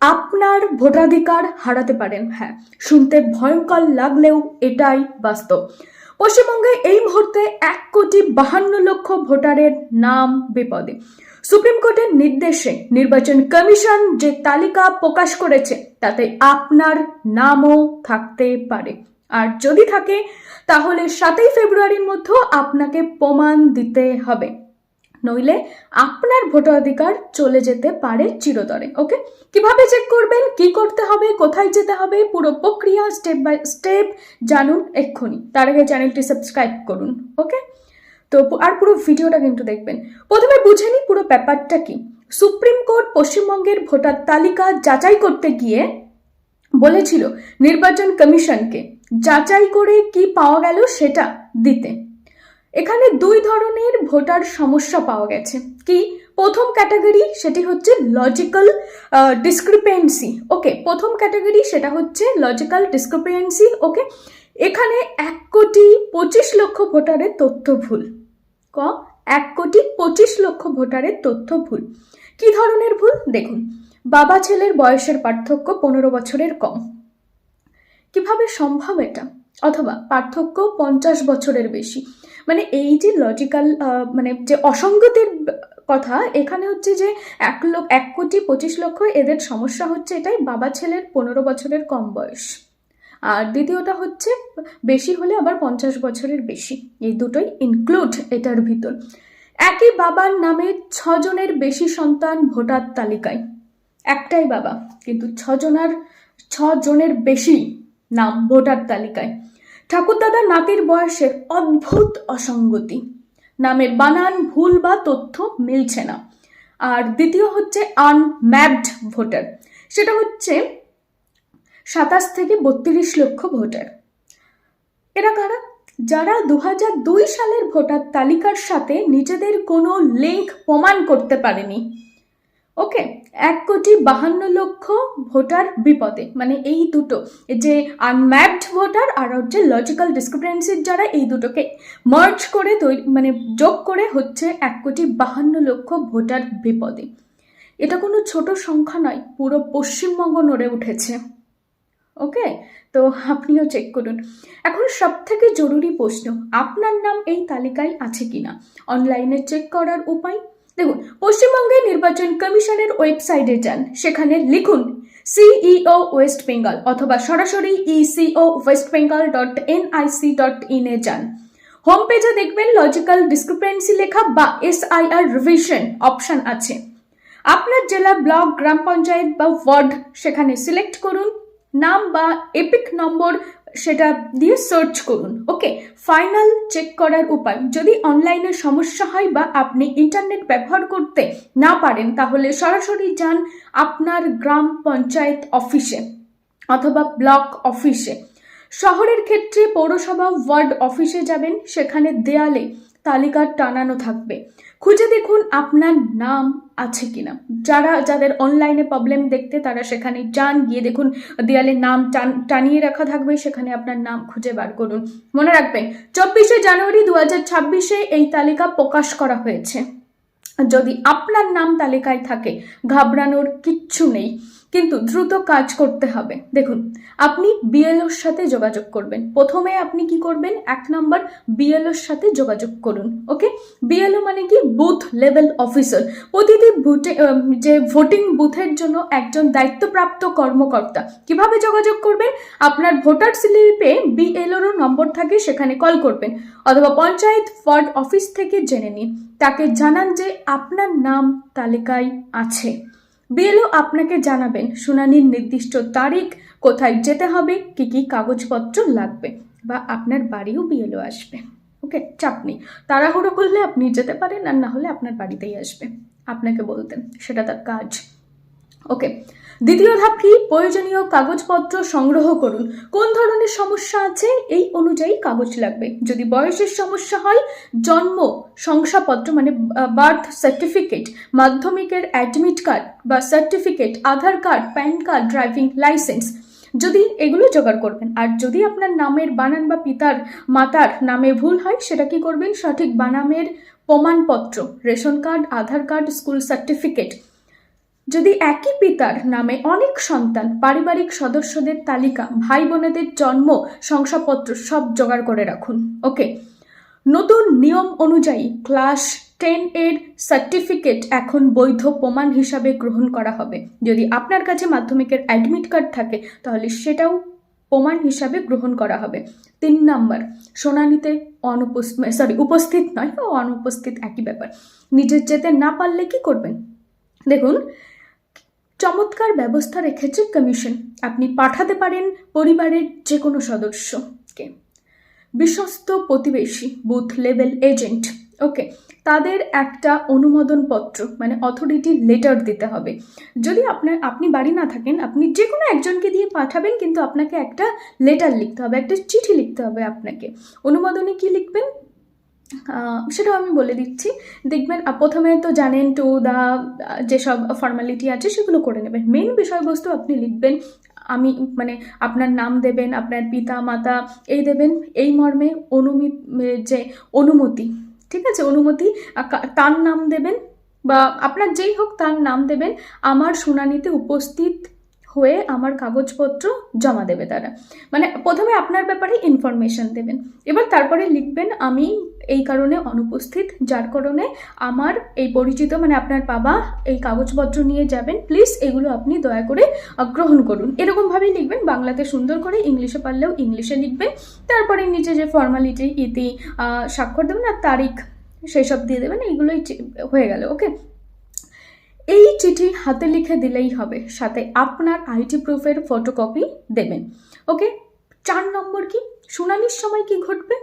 আপনার ভোটাধিকার হারাতে পারেন হ্যাঁ। শুনতে ভয়ঙ্কর লাগলেও এটাই বাস্তব। পশ্চিমবঙ্গে এই মুহূর্তে এক কোটি বাহান্ন লক্ষ ভোটারের নাম বিপদে। সুপ্রিম কোর্টের নির্দেশে নির্বাচন কমিশন যে তালিকা প্রকাশ করেছে, তাতে আপনার নামও থাকতে পারে। আর যদি থাকে, তাহলে সাতই ফেব্রুয়ারির মধ্যে আপনাকে প্রমাণ দিতে হবে। নইলে আপনার ভোটাধিকার চলে যেতে পারে চিরতরে ওকে কীভাবে চেক করবেন? কি করতে হবে? কোথায় যেতে হবে? পুরো প্রক্রিয়া স্টেপ বাই স্টেপ জানুন এক্ষুনি। তার আগে চ্যানেলটি সাবস্ক্রাইব করুন ওকে তো আর পুরো ভিডিওটা কিন্তু দেখবেন। প্রথমে বুঝে নিই পুরো ব্যাপারটা কি। সুপ্রিম কোর্ট পশ্চিমবঙ্গের ভোটার তালিকা যাচাই করতে গিয়ে বলেছিল, নির্বাচন কমিশনকে যাচাই করে কি পাওয়া গেল সেটা দিতে। এখানে দুই ধরনের ভোটার সমস্যা পাওয়া গেছে। কি? প্রথম ক্যাটাগরি সেটি হচ্ছে লজিক্যাল ডিসক্রিপেন্সি ওকে প্রথম ক্যাটাগরি সেটা হচ্ছে লজিক্যাল ডিসক্রিপেন্সি ওকে এখানে এক কোটি পঁচিশ লক্ষ ভোটারের তথ্য ভুল। ক? এক কোটি পঁচিশ লক্ষ ভোটারের তথ্য ভুল। কি ধরনের ভুল? দেখুন, বাবা ছেলের বয়সের পার্থক্য পনেরো বছরের কম। কীভাবে সম্ভব এটা? অথবা পার্থক্য পঞ্চাশ বছরের বেশি। মানে এই যে লজিক্যাল মানে যে অসঙ্গতির কথা, এখানে হচ্ছে যে এক লোক এক কোটি পঁচিশ লক্ষ এদের সমস্যা হচ্ছে এটাই বাবা ছেলের পনেরো বছরের কম বয়স। আর দ্বিতীয়টা হচ্ছে বেশি হলে আবার পঞ্চাশ বছরের বেশি। এই দুটোই ইনক্লুড এটার ভিতর। একই বাবার নামে ছজনের বেশি সন্তান ভোটার তালিকায়। একটাই বাবা, কিন্তু ছজনার, ছজনের বেশি নাম ভোটার তালিকায়। ঠাকুরদাদা নাতির বয়সের অদ্ভুত অসঙ্গতি। নামের বানান, ভুল বা তথ্য মিলছে না। আর দ্বিতীয় হচ্ছে আনম্যাপড ভোটার সেটা হচ্ছে সাতাশ থেকে বত্রিশ লক্ষ ভোটার এরা কারা? যারা দু দুই সালের ভোটার তালিকার সাথে নিজেদের কোনো লিঙ্ক প্রমাণ করতে পারেনি। ওকে এক কোটি বাহান্ন লক্ষ ভোটার বিপদে। মানে এই দুটো। যে আনম্যাপড ভোটার আর হচ্ছে লজিক্যাল ডিসক্রিপেন্সির যারা, এই দুটোকে মার্চ করে তৈরি মানে যোগ করে হচ্ছে এক কোটি বাহান্ন লক্ষ ভোটার বিপদে। এটা কোনো ছোট সংখ্যা নয়, পুরো পশ্চিমবঙ্গ নড়ে উঠেছে। ওকে তো আপনিও চেক করুন। এখন সব থেকে জরুরি প্রশ্ন, আপনার নাম এই তালিকায় আছে কিনা? অনলাইনে চেক করার উপায় দেখুন, পশ্চিমবঙ্গের নির্বাচন কমিশনের ওয়েবসাইটে যান, সেখানে লিখুন সিইও ওয়েস্ট বেঙ্গল অথবা সরাসরি CEO West Bengal dot N NIC dot ইনে যান। হোম পেজে দেখবেন লজিক্যাল ডিসক্রিপেন্সি লেখা বা এস এসআইআর রিভিশন অপশন আছে। আপনার জেলা, ব্লক, গ্রাম পঞ্চায়েত বা ওয়ার্ড সেখানে সিলেক্ট করুন, নাম বা এপিক নম্বর সেটা দিয়ে সার্চ করুন ওকে ফাইনাল চেক করার উপায়, যদি অনলাইনে সমস্যা হয় বা আপনি ইন্টারনেট ব্যবহার করতে না পারেন, তাহলে সরাসরি যান আপনার গ্রাম পঞ্চায়েত অফিসে অথবা ব্লক অফিসে শহরের ক্ষেত্রে পৌরসভা ওয়ার্ড অফিসে যাবেন, সেখানে দেয়ালে তালিকা টানানো থাকবে। খুঁজে দেখুন আপনার নাম আছে কিনা। যারা, যাদের অনলাইনে প্রবলেম দেখতে, তারা সেখানে যান, গিয়ে দেখুন দেয়ালে নাম টান- টানিয়ে রাখা থাকবে, সেখানে আপনার নাম খুঁজে বার করুন। মনে রাখবেন, চব্বিশে জানুয়ারি দু হাজার ছাব্বিশে এই তালিকা প্রকাশ করা হয়েছে। যদি আপনার নাম তালিকায় থাকে, ঘাবড়ানোর কিচ্ছু নেই। কিন্তু দ্রুত কাজ করতে হবে। দেখুন, আপনি বিএলওর সাথে যোগাযোগ করবেন। প্রথমে আপনি কি করবেন? এক নম্বর বিএলওর সাথে যোগাযোগ করুন, ওকে? বিএলও মানে কি? Booth level officer. প্রতিটি বুথে যে ভোটিং বুথের জন্য একজন দায়িত্বপ্রাপ্ত কর্মকর্তা, কীভাবে যোগাযোগ করবেন? আপনার ভোটার স্লিপে বিএলওরও নম্বর থাকে, সেখানে কল করবেন, অথবা পঞ্চায়েত ওয়ার্ড অফিস থেকে জেনে নিন। তাকে জানান যে আপনার নাম তালিকায় আছে। বিএলও আপনাকে জানাবেন শুনানির নির্দিষ্ট তারিখ, কোথায় যেতে হবে, কি কি কাগজপত্র লাগবে বা আপনার বাড়িও বিএলও আসবে। ওকে, চাপ নেই। তাড়াহুড়ো করলে আপনি যেতে পারেন আর না হলে আপনার বাড়িতেই আসবে। আপনাকে বলতেন, সেটা তার কাজ। ওকে দ্বিতীয় ধাপ কি প্রয়োজনীয় কাগজপত্র সংগ্রহ করুন। কোন ধরনের সমস্যা আছে এই অনুযায়ী কাগজ লাগবে। যদি বয়সের সমস্যা হয়, জন্ম শংসাপত্র মানে বার্থ সার্টিফিকেট মাধ্যমিকের অ্যাডমিট কার্ড বা certificate Aadhaar card PAN card driving licence যদি এগুলো জোগাড় করবেন। আর যদি আপনার নামের বানান বা পিতার মাতার নামে ভুল হয়, সেটা কি করবেন? সঠিক বানামের প্রমাণপত্র, ration card Aadhaar card school certificate যদি একই পিতার নামে অনেক সন্তান পারিবারিক সদস্যদের তালিকা ভাই বোনেদের জন্ম শংসাপত্র সব জোগাড় করে রাখুন। ওকে। নতুন নিয়ম অনুযায়ী ক্লাস টেন এর সার্টিফিকেট এখন বৈধ প্রমাণ হিসাবে গ্রহণ করা হবে। যদি আপনার কাছে মাধ্যমিকের অ্যাডমিট কার্ড থাকে, তাহলে সেটাও প্রমাণ হিসাবে গ্রহণ করা হবে। তিন নাম্বার শুনানিতে অনুপস্থিত সরি উপস্থিত নয় অনুপস্থিত একই ব্যাপার। নিজের যেতে না পারলে কি করবেন? দেখুন চমৎকার ব্যবস্থা রেখেছে কমিশন। আপনি পাঠাতে পারেন পরিবারের যে কোনো সদস্যকে। বিশ্বস্ত প্রতিবেশী, বুথ লেভেল এজেন্ট, ওকে? তাদের একটা অনুমোদন পত্র মানে অথরিটি লেটার দিতে হবে। যদি আপনার, আপনি বাড়ি না থাকেন, আপনি যে কোনো একজনকে দিয়ে পাঠাবেন, কিন্তু আপনাকে একটা লেটার লিখতে হবে, একটা চিঠি লিখতে হবে আপনাকে। অনুমোদনে কি লিখবেন? সেটাও আমি বলে দিচ্ছি। দেখবেন প্রথমে তো জানেন টু দা যেসব ফর্মালিটি আছে, সেগুলো করে নেবেন। মেন বিষয়বস্তু আপনি লিখবেন, আমি মানে আপনার নাম দেবেন, আপনার পিতা, মাতা, এই দেবেন, এই মর্মে অনুমি যে অনুমতি, ঠিক আছে? অনুমতি তার নাম দেবেন বা আপনার যেই হোক তার নাম দেবেন। আমার শুনানিতে উপস্থিত হয়ে আমার কাগজপত্র জমা দেবে তারা। মানে প্রথমে আপনার ব্যাপারে ইনফরমেশন দেবেন। এবার তারপরে লিখবেন, আমি এই কারণে অনুপস্থিত, যার কারণে আমার এই পরিচিত মানে আপনার বাবা এই কাগজপত্র নিয়ে যাবেন। প্লিজ এগুলো আপনি দয়া করে গ্রহণ করুন। এরকমভাবেই লিখবেন, বাংলাতে সুন্দর করে, ইংলিশে পারলেও ইংলিশে লিখবেন। তারপরে নিচে যে ফর্মালিটি ইতি স্বাক্ষর দেবেন, আর তারিখ সেই সব দিয়ে দেবেন, এইগুলোই হয়ে গেল ওকে এই চিঠি হাতে লিখে দিলেই হবে। সাথে আপনার আইটি প্রুফের ফটোকপি দেবেন। ওকে? চার নম্বর কি? শুনানির সময় কি ঘটবে?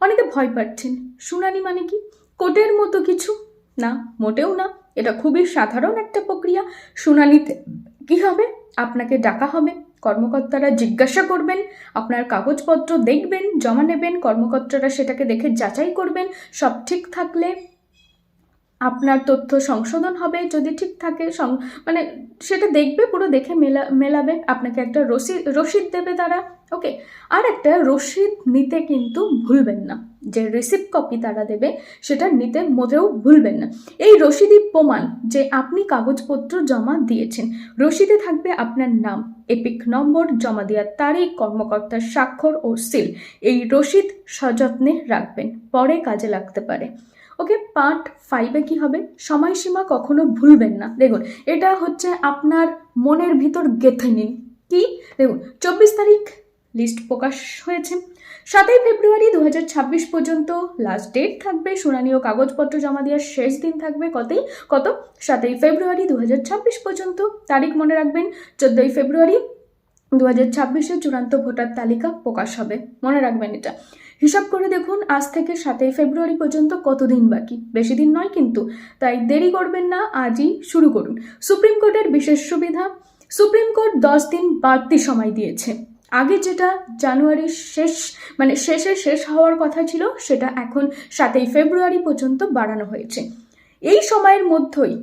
অনেকে ভয় পাচ্ছেন। শুনানি মানে কি? কোর্টের মতো কিছু? না, মোটেও না। এটা খুবই সাধারণ একটা প্রক্রিয়া। শুনানিতে কি হবে? আপনাকে ডাকা হবে। কর্মকর্তারা জিজ্ঞাসা করবেন। আপনার কাগজপত্র দেখবেন, জমা নেবেন। কর্মকর্তারা সেটাকে দেখে যাচাই করবেন। সব ঠিক থাকলে আপনার তথ্য সংশোধন হবে, যদি ঠিক থাকে মানে সেটা দেখবে, পুরো দেখে মেলা, মেলাবে। আপনাকে একটা রসিদ রসিদ দেবে তারা, ওকে? আর একটা রসিদ নিতে কিন্তু ভুলবেন না। যে রিসিপ্ট কপি তারা দেবে, সেটা নিতে মোটেও ভুলবেন না। এই রসিদি প্রমাণ যে আপনি কাগজপত্র জমা দিয়েছেন, রসিদে থাকবে আপনার নাম, এপিক নম্বর, জমা দেওয়ার তারিখ কর্মকর্তার স্বাক্ষর ও সিল। এই রসিদ সযত্নে রাখবেন, পরে কাজে লাগতে পারে। ওকে পার্ট ফাইভে কি হবে? সময়সীমা কখনো ভুলবেন না। দেখুন, এটা হচ্ছে আপনার মনের ভিতর গেঁথে নিন কি? দেখুন, চব্বিশ তারিখ লিস্ট প্রকাশ হয়েছে। সাতই ফেব্রুয়ারি দু হাজার ছাব্বিশ পর্যন্ত লাস্ট ডেট থাকবে। শুনানি ও কাগজপত্র জমা দেওয়ার শেষ দিন থাকবে। কতই কত? সাতই ফেব্রুয়ারি দু হাজার ছাব্বিশ পর্যন্ত। তারিখ মনে রাখবেন, চোদ্দোই ফেব্রুয়ারি দু হাজার চূড়ান্ত ভোটার তালিকা প্রকাশ হবে। মনে রাখবেন এটা। হিসাব করে দেখুন, আজ থেকে সাতই ফেব্রুয়ারি পর্যন্ত কতদিন বাকি? বেশি দিন নয় কিন্তু, তাই দেরি করবেন না, আজই শুরু করুন। সুপ্রিম কোর্টের বিশেষ সুবিধা, সুপ্রিম কোর্ট দশ দিন বাড়তি সময় দিয়েছে। আগে যেটা জানুয়ারির শেষ মানে শেষে শেষ হওয়ার কথা ছিল, সেটা এখন সাতই ফেব্রুয়ারি পর্যন্ত বাড়ানো হয়েছে। এই সময়ের মধ্যেই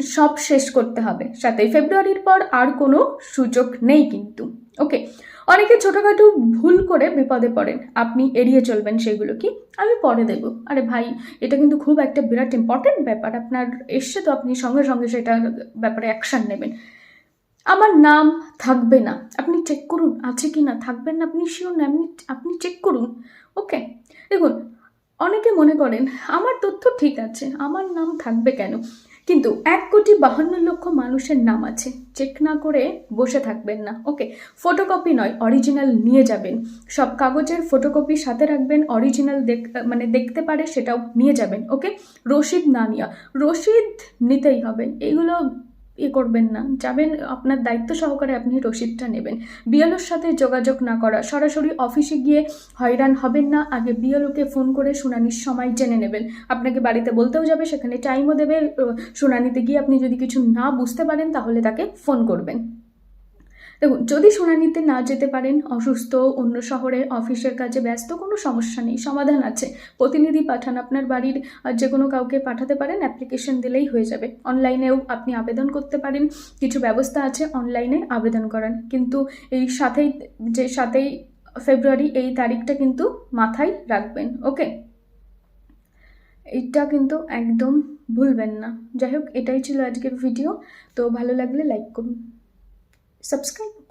সব শেষ করতে হবে। সাতই ফেব্রুয়ারির পর আর কোনো সুযোগ নেই কিন্তু। ওকে অনেকে ছোটোখাটো ভুল করে বিপদে পড়েন। আপনি এড়িয়ে চলবেন সেগুলো কি? আমি পরে দেবো আরে ভাই, এটা কিন্তু খুব একটা বিরাট ইম্পর্টেন্ট ব্যাপার। আপনার এসছে তো আপনি সঙ্গে সঙ্গে সেটার ব্যাপারে অ্যাকশান নেবেন। আমার নাম থাকবে না। আপনি চেক করুন, আছে কি না? থাকবেন না আপনি? শিওর না আপনি আপনি চেক করুন। ওকে দেখুন, অনেকে মনে করেন, আমার তথ্য ঠিক আছে, আমার নাম থাকবে কেন? কিন্তু এক কোটি বাহান্ন লক্ষ মানুষের নাম আছে। চেক না করে বসে থাকবেন না। ওকে, ফটোকপি নয়, অরিজিনাল নিয়ে যাবেন। সব কাগজের ফটোকপি সাথে রাখবেন, অরিজিনাল দেখ মানে দেখতে পারে সেটাও নিয়ে যাবেন। ওকে রসিদ না নেওয়া। রসিদ নিতেই হবে। এগুলো ইয়ে করবেন না। যাবেন, আপনার দায়িত্ব সহকারে আপনি রসিদটা নেবেন। বিএলওর সাথে যোগাযোগ না করা, সরাসরি অফিসে গিয়ে হয়রান হবেন না, আগে বিএলওকে ফোন করে শুনানির সময় জেনে নেবেন। আপনাকে বাড়িতে বলতেও যাবে, সেখানে টাইমও দেবে শুনানিতে গিয়ে আপনি যদি কিছু না বুঝতে পারেন, তাহলে তাকে ফোন করবেন। দেখুন, যদি শুনানিতে না যেতে পারেন, অসুস্থ, অন্য শহরে, অফিসের কাজে ব্যস্ত, কোনো সমস্যা নেই, সমাধান আছে। প্রতিনিধি পাঠান আপনার বাড়ির যে কোনো কাউকে পাঠাতে পারেন অ্যাপ্লিকেশন দিলেই হয়ে যাবে। অনলাইনেও আপনি আবেদন করতে পারেন, কিছু ব্যবস্থা আছে অনলাইনে আবেদন করান। কিন্তু এই সাথেই যে সাথেই ফেব্রুয়ারি, এই তারিখটা কিন্তু মাথায় রাখবেন ওকে এইটা কিন্তু একদম ভুলবেন না। যাই হোক, এটাই ছিল আজকের ভিডিও তো ভালো লাগলে লাইক করুন। সাবস্ক্রাইব করুন